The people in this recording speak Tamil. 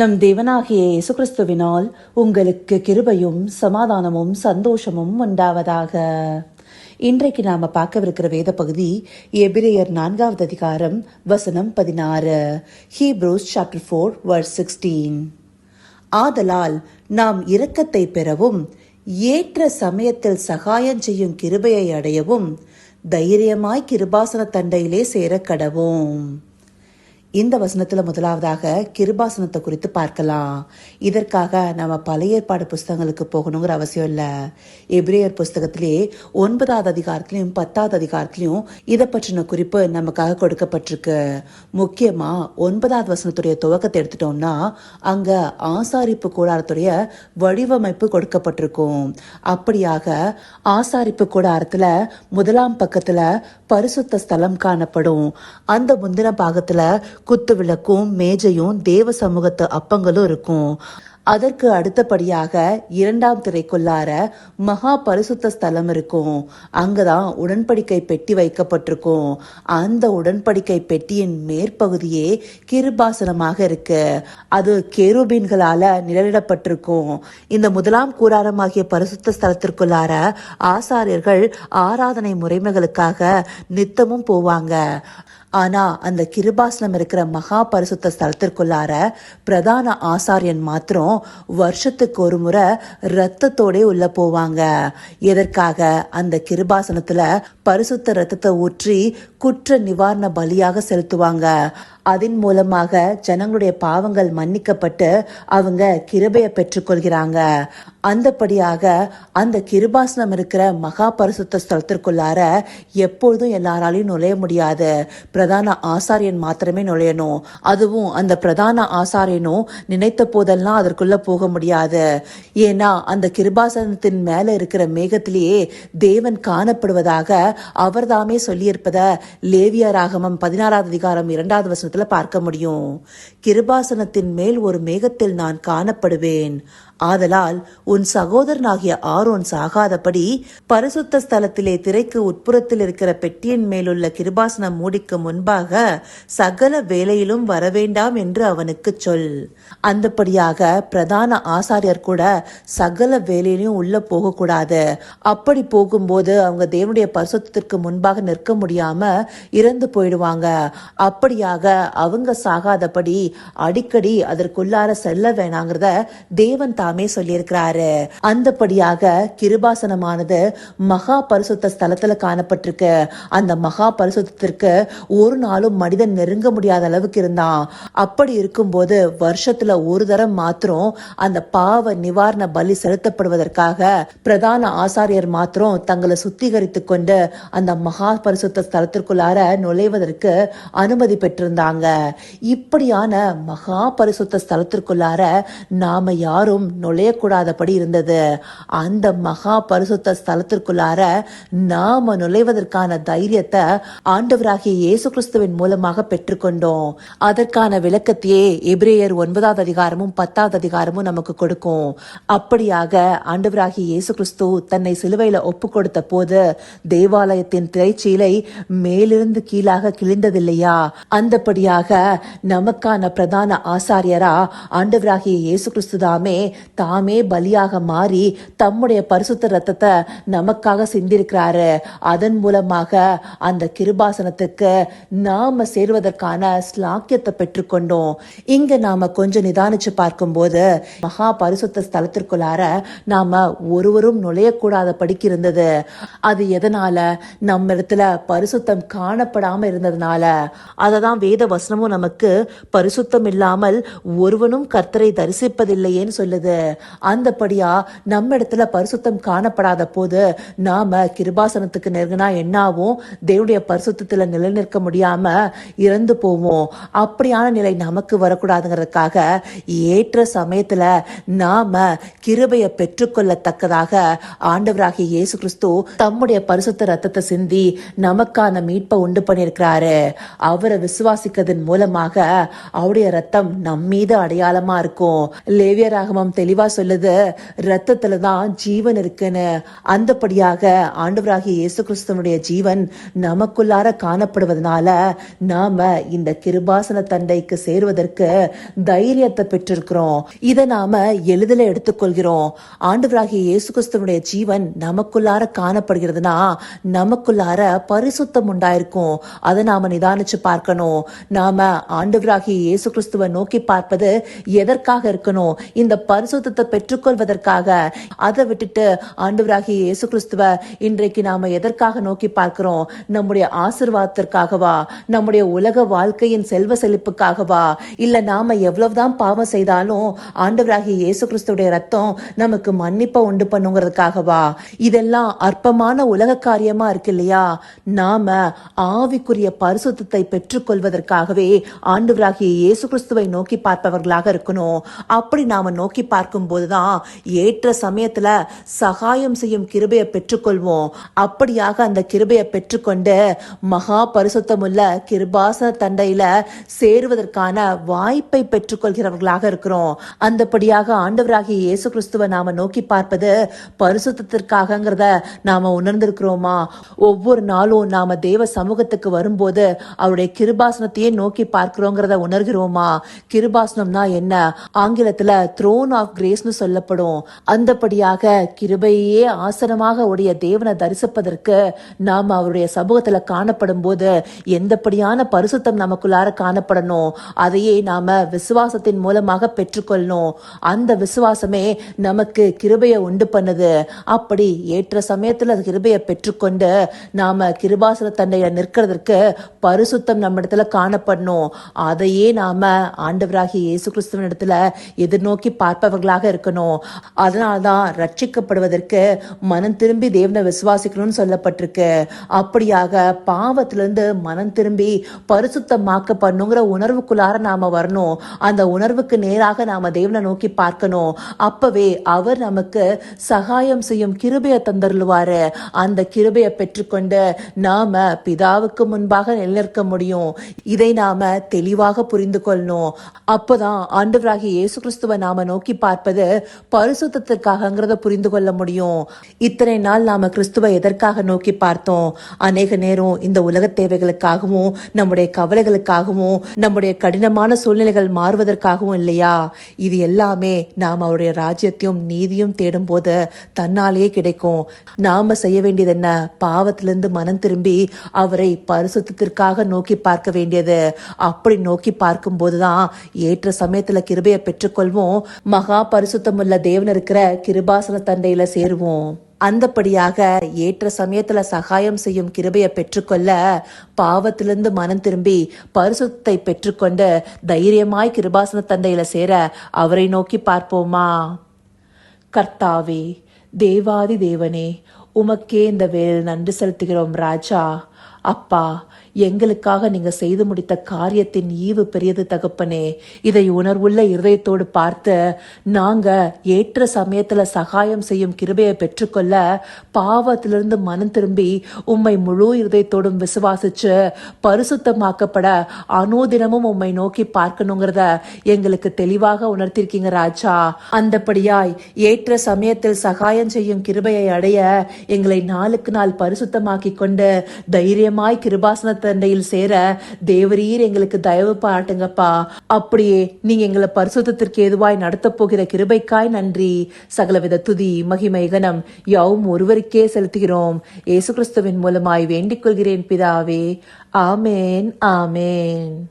நம் தேவனாகிய இயேசு கிறிஸ்துவினால் உங்களுக்கு கிருபையும் சமாதானமும் சந்தோஷமும் உண்டாவதாக. இன்றைக்கு நாம பார்க்கவிருக்கிற வேத பகுதி எபிரேயர் நான்காவது அதிகாரம் வசனம் பதினாறு Hebrews chapter four verse sixteen ஆதலால் நாம் இரக்கத்தை பெறவும் ஏற்ற சமயத்தில் சகாயம் செய்யும் கிருபையை அடையவும் தைரியமாய் கிருபாசன தண்டையிலே சேரக்கடவும். இந்த வசனத்தில் முதலாவதாக கிருபாசனத்தை குறித்து பார்க்கலாம். இதற்காக நம்ம பழைய ஏற்பாடு புஸ்தகங்களுக்கு போகணுங்கிற அவசியம் இல்லை. எப்ரேயர் புஸ்தகத்திலே ஒன்பதாவது அதிகாரத்திலையும் பத்தாவது அதிகாரத்திலையும் இதை பற்றின குறிப்பு நமக்காக கொடுக்கப்பட்டிருக்கு. முக்கியமாக ஒன்பதாவது வசனத்துடைய துவக்கத்தை எடுத்துட்டோம்னா அங்க ஆசாரிப்பு கூடாரத்துடைய வடிவமைப்பு கொடுக்கப்பட்டிருக்கும். அப்படியாக ஆசாரிப்பு கூடாரத்தில் முதலாம் பக்கத்தில் பரிசுத்த ஸ்தலம் காணப்படும். அந்த முந்தின பாகத்தில் குத்து விளக்கும் மேஜையும் தேவ சமூகத்து அப்பங்களும் இருக்கும். அதற்கு அடுத்தபடியாக இரண்டாம் திரைக்குள்ளார மகா பரிசுத்த ஸ்தலம் இருக்கும். அங்கதான் உடன்படிக்கை பெட்டி வைக்கப்பட்டிருக்கும். அந்த உடன்படிக்கை பெட்டியின் மேற்பகுதியே கிருபாசனமாக இருக்கு. அது கேருபீன்களால நிழலிடப்பட்டிருக்கும். இந்த முதலாம் கூடாரமாகிய பரிசுத்த ஸ்தலத்திற்குள்ளார ஆசாரியர்கள் ஆராதனை முறைமைகளுக்காக நித்தமும் போவாங்க. ஆனா அந்த கிருபாசனம் இருக்கிற மகா பரிசுத்த ஸ்தலத்திற்குள்ளார பிரதான ஆசாரியன் மாத்திரம் வருஷத்துக்கு ஒரு முறை ரத்தத்தோட உள்ள போவாங்க. எதற்காக? அந்த கிருபாசனத்துல பரிசுத்த ரத்தத்தை ஊற்றி குற்ற நிவாரண பலியாக செலுத்துவாங்க. அதன் மூலமாக ஜனங்களுடைய பாவங்கள் மன்னிக்கப்பட்டு அவங்க கிருபையை பெற்றுக்கொள்கிறாங்க. அந்தபடியாக அந்த கிருபாசனம் இருக்கிற மகா பரிசுத்த ஸ்தலத்திற்குள்ளார எப்பொழுதும் எல்லாராலையும் நுழைய முடியாது. பிரதான ஆசாரியன் மாத்திரமே நுழையணும். அதுவும் அந்த பிரதான ஆசாரியனும் நினைத்த போதெல்லாம் அதற்குள்ள போக முடியாது. ஏன்னா அந்த கிருபாசனத்தின் மேல இருக்கிற மேகத்திலேயே தேவன் காணப்படுவதாக அவர்தாமே சொல்லியிருப்பத லேவியராகமம் பதினாறாவது அதிகாரம் இரண்டாவது வசனத்துல பார்க்க முடியும். கிருபாசனத்தின் மேல் ஒரு மேகத்தில் நான் காணப்படுவேன். ஆதலால் உன் சகோதரனாகிய ஆரோன் சாகாதபடி பரிசுத்த ஸ்தலத்திலே திரைக்கு உட்புறத்தில் இருக்கிற பெட்டியின் மேலுள்ள கிருபாசனம் மூடிக்கு முன்பாக சகல வேலையிலும் வரவேண்டாம் என்று அவனுக்கு சொல். அந்தபடியாக பிரதான ஆசாரியர் கூட சகல வேலையிலும் உள்ள போகக்கூடாது. அப்படி போகும்போது அவங்க தேவனுடைய பரிசுத்திற்கு முன்பாக நிற்க முடியாம இறந்து போயிடுவாங்க. அப்படியாக அவங்க சாகாதபடி அடிக்கடி அதற்குள்ளார செல்ல வேணாங்கிறத தேவன் தாமே சொல்லியிருக்கிறாரு. அந்தபடியாக கிருபாசனமானது மகா பரிசுத்த ஸ்தலத்துல காணப்பட்டிருக்கு. அந்த மகா பரிசுத்திற்கு ஒரு நாளும் மனிதன் நெருங்க முடியாத அளவுக்கு இருந்தான். அப்படி இருக்கும்போது வருஷத்துல ஒரு தரம் மாத்திரம் அந்த பாவ நிவாரண பலி செலுத்தப்படுவதற்காக பிரதான ஆசாரியர் மாத்திரம் தங்களை சுத்திகரித்து கொண்டு அந்த மகா பரிசுத்த ஸ்தலத்திற்குள்ளார நுழைவதற்கு அனுமதி பெற்றிருந்தாங்க. இப்படியான மகா பரிசுத்த ஸ்தலத்திற்குள்ளார நாம யாரும் நுழையக்கூடாதபடி இருந்தது. அந்த மகா பரிசுத்த ஸ்தலத்திற்குள்ளார நாம நுழைவதற்கான தைரியத்தை ஆண்டவராகிய இயேசு கிறிஸ்துவின் மூலமாக பெற்றுக்கொண்டோம். அதற்கான விளக்கத்தையே எபிரேயர் ஒன்பதாவது அதிகாரமும் பத்தாவது அதிகாரமும் நமக்கு கொடுக்கும். அப்படியாக ஆண்டவராகிய இயேசு கிறிஸ்து தன்னை சிலுவையில ஒப்பு கொடுத்த போது தேவாலயத்தின் திரைச்சீலை மேலிருந்து கீழாக கிழிந்ததில்லையா? அந்தபடியாக நமக்கான பிரதான ஆசாரியரா ஆண்டவராகிய இயேசு கிறிஸ்து தாமே தாமே பலியாக மாறி தம்முடைய பரிசுத்த ரத்தத்தை நமக்காக சிந்திருக்கிறாரு. அதன் மூலமாக அந்த கிருபாசனத்துக்கு நாம சேர்வதற்கான ஸ்லாக்கியத்தை பெற்றுக்கொண்டோம். இங்க நாம கொஞ்சம் நிதானிச்சு பார்க்கும்போது மகா பரிசுத்த ஸ்தலத்திற்குள்ளார நாம ஒருவரும் நுழையக்கூடாத படிக்கு இருந்தது. அது எதனால? நம்ம இடத்துல பரிசுத்தம் காணப்படாம இருந்ததுனால. அததான் வேத வசனமும் நமக்கு பரிசுத்தம் இல்லாமல் ஒருவனும் கர்த்தரை தரிசிப்பதில்லையேன்னு சொல்லுது. அந்தபடியா நம்ம இடத்துல பரிசுத்தம் காணப்படாத போது நாம கிருபாசனத்துக்கு நெருங்கினா என்னாவும்? தேவடைய பரிசுத்தத்துல நிலைநிற்க முடியாம இறந்து போவோம். அப்படியான நிலை நமக்கு வரக்கூடாதுங்கிறதுக்காக ஏற்ற சமயத்துல நாம கிருபையை பெற்றுக்கொள்ளத்தக்கதாக ஆண்டவராகிய இயேசு கிறிஸ்து தம்முடைய பரிசுத்த ரத்தத்தை சிந்தி நமக்கான மீட்பை உண்டு பண்ணியிருக்கிறாரு. அவரை விசுவாசிக்கிறதன் மூலமாக அவருடைய ரத்தம் நம்மீது அடையாளமா இருக்கும். லேவியராகமம் தெளி தெளிவாக சொல்லுது ரத்தத்துல தான் ஜீவன் இருக்குன்னு. அந்தபடியாக ஆண்டவராகிய இயேசு கிறிஸ்தவனுடைய ஜீவன் நமக்குள்ளார காணப்படுவதனால நாம இந்த கிருபாசன தண்டைக்கு சேருவதற்கு தைரியத்தை பெற்றிருக்கிறோம். இதை நாம எளிதில் எடுத்துக்கொள்கிறோம். ஆண்டவராகிய இயேசு கிறிஸ்தவனுடைய ஜீவன் நமக்குள்ளார காணப்படுகிறதுனா நமக்குள்ளார பரிசுத்தம் உண்டாயிருக்கும். அதை நாம நிதானிச்சு பார்க்கணும். நாம ஆண்டவராகிய இயேசு கிறிஸ்துவை நோக்கி பார்ப்பது எதற்காக இருக்கணும்? இந்த பரிசு பரிசுத்தத்தை பெற்றுக்கொள்வதற்காக அதை விட்டுட்டு ஆண்டவராகிய இயேசு கிறிஸ்துவ இன்றைக்கு நாம எதற்காக நோக்கி பார்க்கிறோம்? நம்முடைய ஆசிர்வாதத்திற்காகவா? நம்முடைய உலக வாழ்க்கையின் செல்வ செழிப்புக்காகவா? இல்ல நாம எவ்வளவுதான் பாவம் செய்தாலும் ஆண்டவராகிய இயேசு கிறிஸ்துடைய ரத்தம் நமக்கு மன்னிப்பை உண்டு பண்ணுங்கிறதுக்காகவா? இதெல்லாம் அற்பமான உலக காரியமா இருக்கு இல்லையா? நாம ஆவிக்குரிய பரிசுத்தத்தை பெற்றுக்கொள்வதற்காகவே ஆண்டவராகிய இயேசு கிறிஸ்துவை நோக்கி பார்ப்பவர்களாக இருக்கணும். அப்படி நாம நோக்கி பார்க்க பார்க்கும் போதுதான் ஏற்ற சமயத்துல சகாயம் செய்யும் கிருபையை பெற்றுக்கொள்வோம். அப்படியாக அந்த கிருபையை பெற்றுக்கொண்டு மகா பரிசுத்தமுள்ள கிருபாசன தண்டையில சேருவதற்கான வாய்ப்பை பெற்றுக்கொள்கிறவர்களாக இருக்கிறோம். அந்தபடியாக ஆண்டவராகிய இயேசு கிறிஸ்துவை நாம நோக்கி பார்ப்பது பரிசுத்திற்காகங்கிறத நாம உணர்ந்திருக்கிறோமா? ஒவ்வொரு நாளும் நாம தேவ சமூகத்துக்கு வரும்போது அவருடைய கிருபாசனத்தையே நோக்கி பார்க்கிறோங்கிறத உணர்கிறோமா? கிருபாசனம்னா என்ன? ஆங்கிலத்துல த்ரோன் ஆஃப் கிரேஸ்னு சொல்லப்படும். அந்தபடியாக கிருபையே ஆசனமாக உடைய தேவனை தரிசிப்பதற்கு நாம் அவருடைய சமூகத்தில் காணப்படும் போது எந்தபடியான பரிசுத்தம் நமக்குள்ளார காணப்படணும். அதையே நாம விசுவாசத்தின் மூலமாக பெற்றுக்கொள்ளணும். அந்த விசுவாசமே நமக்கு கிருபையை உண்டு பண்ணுது. அப்படி ஏற்ற சமயத்தில் கிருபையை பெற்றுக்கொண்டு நாம கிருபாசன தண்டையில நிற்கிறதுக்கு பரிசுத்தம் நம்ம இடத்துல காணப்படணும். அதையே நாம ஆண்டவராகிய இயேசு கிறிஸ்துவன் இடத்துல எதிர்நோக்கி பார்ப்பவர்களாக இருக்கணும். அதனால்தான் ரட்சிக்கப்படுவதற்கு மனம் திரும்பி தேவனை விசுவாசிக்கணும்னு சொல்லப்பட்டிருக்கு. அப்படியாக பாவத்திலிருந்து மனம் திரும்பி பரிசுத்தமாக்கப்படணுங்கிற உணர்வுக்குள்ளார நாம வரணும். அந்த உணர்வுக்கு நேராக நாம தேவனை நோக்கி பார்க்கணும். அப்பவே அவர் நமக்கு சகாயம் செய்யும் கிருபையை தந்தருள்வாரு. அந்த கிருபையை பெற்றுக்கொண்டு நாம பிதாவுக்கு முன்பாக நிலைநிற்க முடியும். இதை நாம தெளிவாக புரிந்து கொள்ளணும். அப்பதான் ஆண்டவராகிய இயேசு கிறிஸ்துவ நாம நோக்கி பார்ப்பது பரிசுத்தத்திற்காகங்கிறத புரிந்து கொள்ள முடியும். இத்தனை நாள் நாம கிறிஸ்துவை எதற்காக நோக்கி பார்த்தோம்? அநேக நேரம் இந்த உலக தேவைகளுக்காகவும் நம்முடைய கவலைகளுக்காகவும் நம்முடைய கடினமான சூழ்நிலைகள் மாறுவதற்காகவும் இல்லையா? இது எல்லாமே நாம் அவருடைய ராஜ்யத்தையும் நீதியும் தேடும் போது தன்னாலேயே கிடைக்கும். நாம செய்ய வேண்டியது என்ன? பாவத்திலிருந்து மனம் திரும்பி அவரை பரிசுத்திற்காக நோக்கி பார்க்க வேண்டியது. அப்படி நோக்கி பார்க்கும் போதுதான் ஏற்ற சமயத்துல கிருபையை பெற்றுக்கொள்வோம். மகா பரிசுத்தமுள்ள தேவன் இருக்கிற கிருபாசன தண்டையில சேருவோம். அந்தபடியாக ஏற்ற சமயத்துல சகாயம் செய்யும் கிருபையை பெற்றுக்கொள்ள பாவத்திலிருந்து மனம் திரும்பி பரிசுத்தை பெற்றுக்கொண்டு தைரியமாய் கிருபாசன தந்தையில சேர அவரை நோக்கி பார்ப்போமா? கர்த்தாவே தேவாதி தேவனே உமக்கே இந்த வேலை நன்றி செலுத்துகிறோம் ராஜா. அப்பா எங்களுக்காக நீங்க செய்து முடித்த காரியத்தின் ஈவு பெரியது தகப்பனே. இதை உணர்வுள்ள இருதயத்தோடு பார்த்து நாங்க ஏற்ற சமயத்துல சகாயம் செய்யும் கிருபையை பெற்றுக்கொள்ள பாவத்திலிருந்து மனம் திரும்பி உம்மை முழு இருதயத்தோடும் விசுவாசிச்சு பரிசுத்தமாக்கப்பட அனுதினமும் உம்மை நோக்கி பார்க்கணுங்கிறத எங்களுக்கு தெளிவாக உணர்த்திருக்கீங்க ராஜா. அந்தபடியாய் ஏற்ற சமயத்தில் சகாயம் செய்யும் கிருபையை அடைய எங்களை நாளுக்கு நாள் பரிசுத்தமாக்கி கொண்டு தைரியமாய் கிருபாசனத்தை தந்தையில் சேர தேவரீர் எங்களுக்கு தயவு பாட்டுங்கப்பா. அப்படியே நீங்க எங்களை பரிசுத்திற்கு ஏதுவாய் நடத்தப் போகிற கிருபைக்காய் நன்றி. சகலவித துதி மகிமை கனம் யாவும் ஒருவருக்கே செலுத்துகிறோம். இயேசு கிறிஸ்துவின் மூலமாய் வேண்டிக் கொள்கிறேன் பிதாவே. ஆமேன் ஆமேன்.